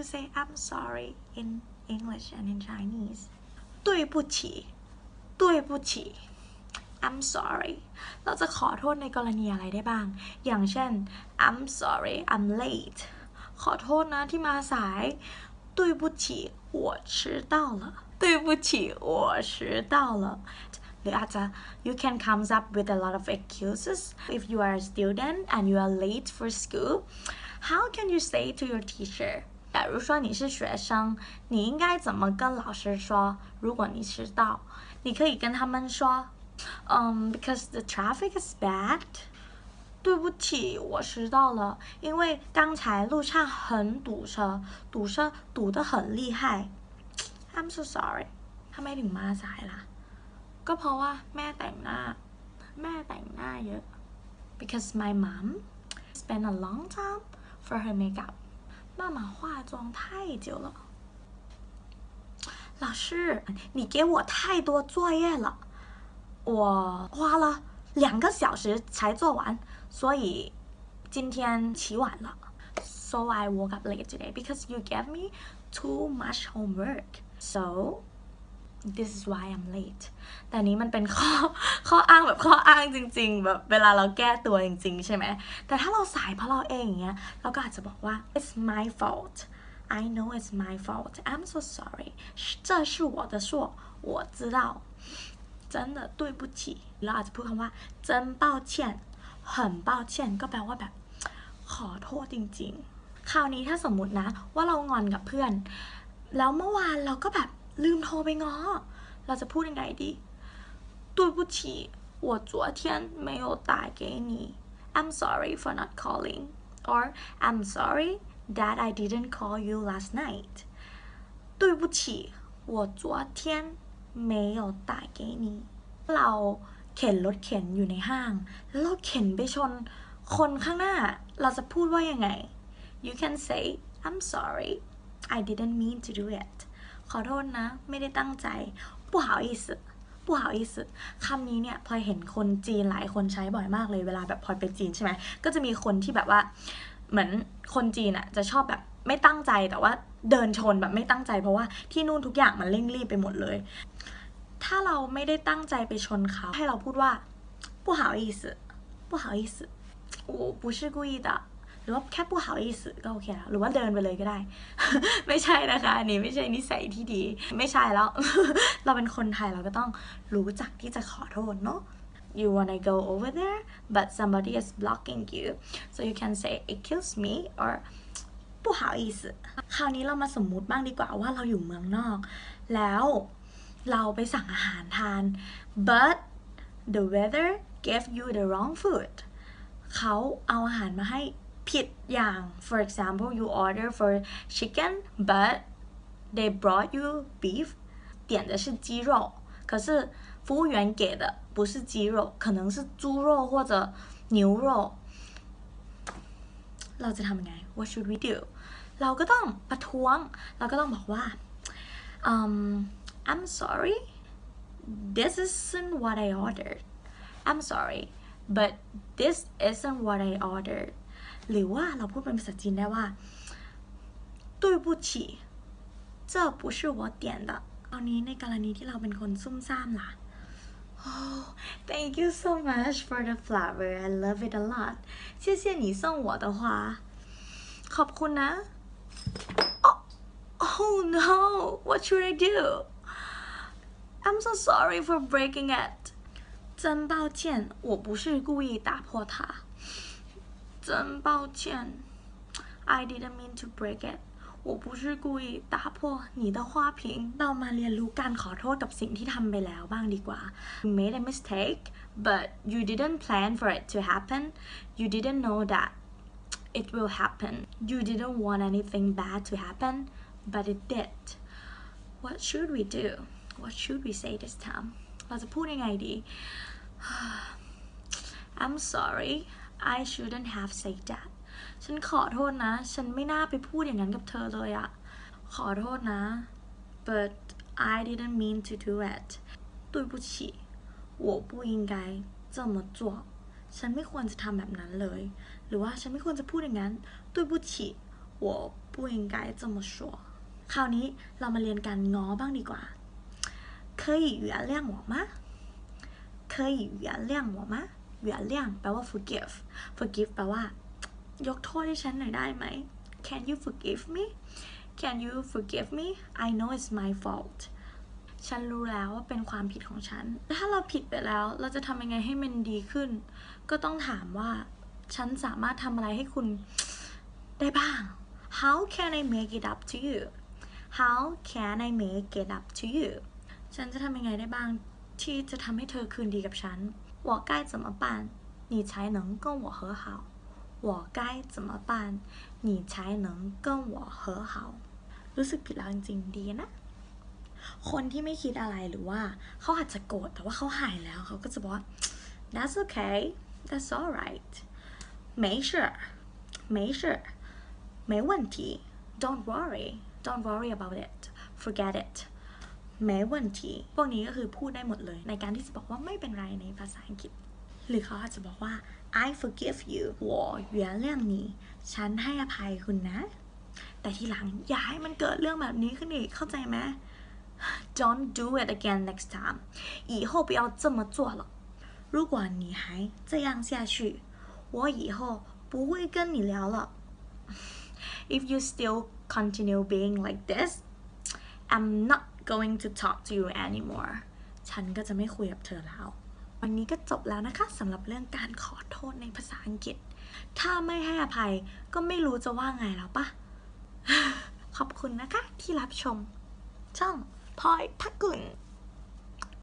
to say I'm sorry in English and in Chinese 对不起对不起 I'm sorry เราจะขอโทษในกรณีอะไรได้บ้าง อย่างเช่น I'm sorry I'm late ขอโทษนะที่มาสาย对不起我迟到了对不起我迟到了หรืออาจจะ you can comes up with a lot of excuses if you are a student and you are late for school how can you say to your teacher 假如说你是学生，你应该怎么跟老师说？如果你迟到，你可以跟他们说，嗯、um,，because the traffic is bad。对不起，我迟到了，因为刚才路上很堵车，堵车堵得很厉害。I'm so sorry。ทำไมถึงมาสายล่ะ ก็เพราะว่าแม่แต่งหน้า แม่แต่งหน้าเยอะ because my mom spent a long time for her makeup 妈妈化妆太久了。老师，你给我太多作业了，我花了两个小时才做完，所以今天起晚了。So I woke up late today because you gave me too much homework. So this is why I'm late แต่นี้มันเป็นข้อ ข้ออ้างแบบข้ออ้างจริง ๆ แบบเวลาเราแก้ตัวจริง ๆ ใช่ไหม แต่ถ้าเราสายเพราะเราเองอย่างเงี้ย เราก็อาจจะบอกว่า it's my fault I know it's my fault I'm so sorry 这是我的错我知道真的对不起เราอาจจะพูดคำว่า真抱歉很抱歉ก็แปลว่าแบบ ขอโทษจริง ๆ คราวนี้ถ้าสมมตินะ ว่าเรางอนกับเพื่อน แล้วเมื่อวานเราก็แบบ ลืมโทรไปง้อ เราจะพูดยังไงดี对不起我昨天没有打给你 I'm sorry for not calling or I'm sorry that I didn't call you last night 对不起我昨天没有打给你เราเข็นรถเข็นอยู่ในห้าง แล้วเราเข็นไปชนคนข้างหน้า เราจะพูดว่ายังไง you can say I'm sorry I didn't mean to do it ขอโทษนะ ไม่ได้ตั้งใจ不好意思不好意思คำนี้เนี่ยพลอยเห็นคนจีนหลายคนใช้บ่อยมากเลยเวลาแบบพลอยไปจีนใช่ไหมก็จะมีคนที่แบบว่า เหมือนคนจีนอะจะชอบแบบไม่ตั้งใจแต่ว่าเดินชนแบบไม่ตั้งใจ เพราะว่าที่นู่นทุกอย่างมันเร่งรีบไปหมดเลย ถ้าเราไม่ได้ตั้งใจไปชนเขา ให้เราพูดว่า不好意思不好意思我不是故意的 หรือว่าแค่ปู้เห่อีสก็โอเคแล้วหรือว่าเดินไปเลยก็ได้ ไม่ใช่นะคะนี่ไม่ใช่นิสัยที่ดี ไม่ใช่แล้ว เราเป็นคนไทยเราก็ต้องรู้จักที่จะขอโทษเนาะ you wanna go over there but somebody is blocking you so you can say it kills me or ผู้หาอีสคราวนี้เรามาสมมุติบ้างดีกว่าว่าเราอยู่เมืองนอก แล้วเราไปสั่งอาหารทาน but the weather gave you the wrong food เขาเอาอาหารมาให้ ผิดอย่าง for example you order for chicken but they brought you beef 点的是鸡肉可是服务员给的不是鸡肉可能是猪肉或者牛肉เราจะทำยังไง what should we do เราก็ต้องประท้วง เราก็ต้องบอกว่า um I'm sorry this isn't what I ordered I'm sorry but this isn't what I ordered หรือว่าเราพูดเป็นภาษาจีนได้ว่า对不起这不是我点的ตอนนี้ในกรณีที่เราเป็นคนซุ่มซ่ามล่ะ Oh, thank you so much for the flower. I love it a lot. 谢谢你送我的花。ขอบคุณนะ Oh, oh no, what should I do? I'm so sorry for breaking it. 真抱歉，我不是故意打破它。 真抱歉，I didn't mean to break it. 我不是故意打破你的花瓶เรามาเรียนรู้การขอโทษกับสิ่งที่ทำไปแล้วบ้างดีกว่า You made a mistake but you didn't plan for it to happen you didn't know that it will happen you didn't want anything bad to happen but it did what should we do what should we say this time เราจะพูดยังไงดี I'm sorry I shouldn't have said that ฉันขอโทษนะ ฉันไม่น่าไปพูดอย่างนั้นกับเธอเลยอะขอโทษนะ but I didn't mean to do it 对不起我不应该这么做ฉันไม่ควรจะทำแบบนั้นเลย หรือว่าฉันไม่ควรจะพูดอย่างนั้น对不起我 不应该这么说คราวนี้เรามาเรียนการง้อบ้างดีกว่า可以原谅我吗可以原谅我吗 原谅แปลว่า forgive forgive แปลว่า ยกโทษให้ฉันหน่อยได้ไหม Can you forgive me Can you forgive me I know it's my fault ฉันรู้แล้วว่าเป็นความผิดของฉัน ถ้าเราผิดไปแล้ว เราจะทำยังไงให้มันดีขึ้น ก็ต้องถามว่า ฉันสามารถทำอะไรให้คุณได้บ้าง How can I make it up to you How can I make it up to you ฉันจะทำยังไงได้บ้างที่จะทำให้เธอคืนดีกับฉัน 我该怎么办你才能跟我和好我该怎么办你才能跟我和好รู้สึกผิดแล้วจริงๆดีนะ คนที่ไม่คิดอะไรหรือว่าเขาอาจจะโกรธแต่ว่าเขาหายแล้วเขาก็จะบอกว่า that's okay that's alright 没事没事没问题 don't worry don't worry about it forget it 没问题พวกนี้ก็คือพูดได้หมดเลย ในการที่จะบอกว่าไม่เป็นไรในภาษาอังกฤษ หรือเขาอาจจะบอกว่า I forgive you 我原谅你ฉันให้อภัยคุณนะ แต่ทีหลังอย่าให้มันเกิดเรื่องแบบนี้ขึ้นอีกเข้าใจไหม Don't do it again next time 以后不要这么做了如果你还这样下去我以后不会跟你聊了 If you still continue being like this I'm not going to talk to you anymore ฉันก็จะไม่คุยกับเธอแล้ว วันนี้ก็จบแล้วนะคะสำหรับเรื่องการขอโทษในภาษาอังกฤษ ถ้าไม่ให้อภัยก็ไม่รู้จะว่าไงแล้วปะขอบคุณนะคะที่รับชม ช่องพลอยทักกุล